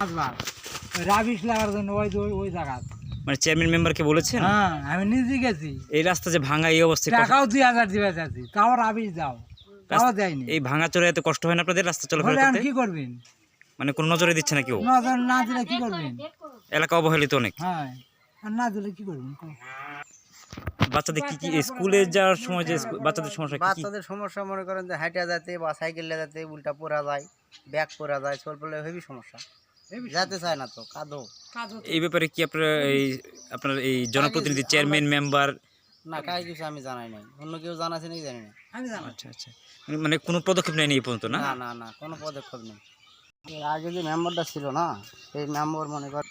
পাঁচবার। রাবিশ লাগার জন্য ওই ওই ওই জায়গা মানে চেয়ারম্যান মেম্বারকে বলেছেন? হ্যাঁ আমি নিজে গেছি। এই রাস্তা যে ভাঙা এই অবস্থায় টাকাও দুই হাজার দিবে চাচ্ছি। তাও রাবিশ দাও। তাও দেয়নি। এই ভাঙা চড়ে এত কষ্ট হয় না আপনাদের রাস্তা চলাফেরা করতে? কি করবেন? মানে কোনো নজরে দিচ্ছে না কেউ? নজর না দিলে কি করবেন? এলাকা অবহেলিত অনেক। হ্যাঁ আর না দিলে কি করবেন? বাচ্চাদের কি কি স্কুলে যাওয়ার সময় যে বাচ্চাদের সমস্যা বাচ্চাদের সমস্যা মনে করেন যে হাইটা যাতে বা সাইকেলে যাতে উল্টা পড়া যায় ব্যাগ পড়া যায় চল পড়লে হেবি সমস্যা। যেতে চায় না তো কাঁদো। এই ব্যাপারে কি আপনার এই আপনার এই জনপ্রতিনিধি চেয়ারম্যান মেম্বার না কাজ কিছু আমি জানাই নাই। অন্য কেউ জানাছে নাকি জানি না। আমি জানি আচ্ছা আচ্ছা। মানে- মানে কোনো পদক্ষেপ নেয়নি এই পর্যন্ত না? না না কোনো পদক্ষেপ নেই। আগে যে মেম্বারটা ছিল না সেই মেম্বার মনে কর